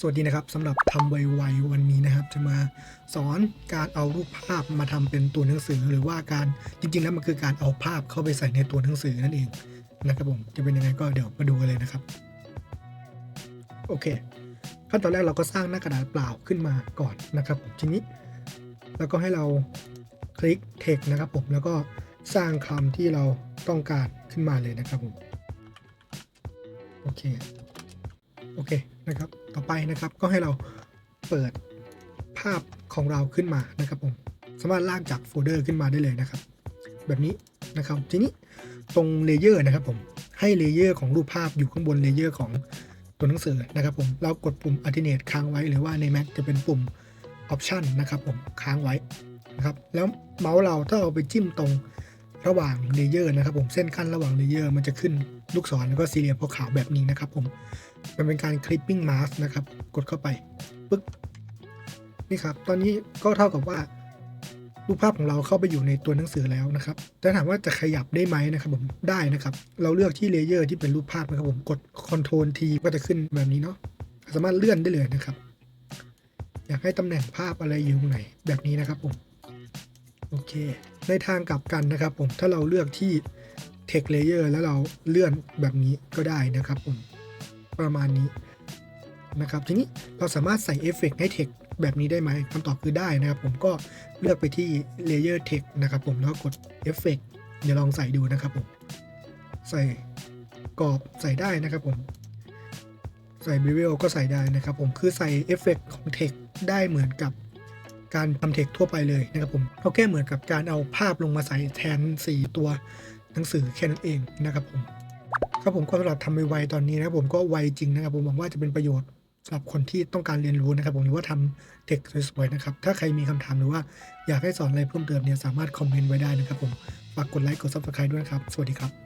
สวัสดีนะครับสำหรับทำไวๆวันนี้นะครับ จะมาสอนการเอารูปภาพมาทำเป็นตัวหนังสือ หรือว่าการจริงๆแล้วมันคือการเอาภาพเข้าไปใส่ในตัวหนังสือนั่นเองนะครับผมจะเป็นยังไงก็เดี๋ยวมาดูกันเลยนะครับ โอเคขั้นตอนแรกเราก็สร้างหน้ากระดาษเปล่าขึ้นมาก่อนนะครับผมทีนี้ แล้วก็ให้เราคลิก text นะครับผมแล้วก็สร้างคำที่เราต้องการขึ้นมาเลยนะครับผมโอเค โอเคนะครับ ต่อไปนะครับก็ให้เราเปิดภาพของเราขึ้นมานะครับผมสามารถลากจากโฟลเดอร์ขึ้นมาได้เลยนะครับ แบบนี้นะครับทีนี้ตรงเลเยอร์นะครับผมให้เลเยอร์ของรูปภาพอยู่ข้างบนเลเยอร์ของตัวหนังสือนะครับผมเรากดปุ่ม alternate ค้างไว้หรือว่าใน Mac จะเป็นปุ่ม option นะครับผมค้างไว้นะครับแล้วเมาส์เราถ้าเราไปจิ้มตรง ระหว่างเลเยอร์นะครับผมเส้นขั้นระหว่างเลเยอร์มันจะขึ้นลูกศรแล้วก็สี่เหลี่ยมขาวแบบนี้นะครับผมมันเป็นการ clipping mask นะครับกดเข้าไปปึ๊กนี่ครับตอนนี้ก็เท่ากับว่ารูปภาพของเราเข้าไปอยู่ในตัวหนังสือแล้วนะครับแต่ถามว่าจะขยับได้ไหมนะครับผมได้นะครับ เราเลือกที่เลเยอร์ที่เป็นรูปภาพนะครับผมกด Ctrl T ก็จะขึ้นแบบนี้เนาะสามารถเลื่อนได้เลยนะครับ อยากให้ตำแหน่งภาพอะไรอยู่ตรงไหนแบบนี้นะครับผมโอเค ในทางกลับกันนะครับผมถ้าเราเลือกที่ text layer แล้วเราเลื่อนแบบนี้ก็ได้นะครับผมประมาณนี้นะครับทีนี้เราสามารถใส่เอฟเฟกต์ให้ text แบบนี้ได้ไหมคำตอบคือได้นะครับ ผมก็เลือกไปที่ layer text นะครับผมแล้วกดเอฟเฟกต์เดี๋ยวลองใส่ดูนะครับผมใส่กรอบใส่ได้นะครับผม ใส่บ e เวลก็ใส่ได้นะครับผมคือใส่เอฟเฟกต์ของ text ได้เหมือนกับ การทำ text ทั่วไปเลยนะครับผมก็แค่เหมือนกับการเอาภาพลงมาใส่แทน 4 ตัวหนังสือแค่นั้นเองนะครับผมครับผมก็สำหรับทำไวๆตอนนี้นะครับผมก็ไวจริงนะครับ ผมหวังว่าจะเป็นประโยชน์สำหรับคนที่ต้องการเรียนรู้นะครับ ผมหรือว่าทำเด็กสวยๆนะครับ ถ้าใครมีคำถามหรือว่าอยากให้สอนอะไรเพิ่มเติมเนี่ยสามารถคอมเมนต์ไว้ได้นะครับผมฝากกดไลค์กด subscribe ด้วยนะครับ สวัสดีครับ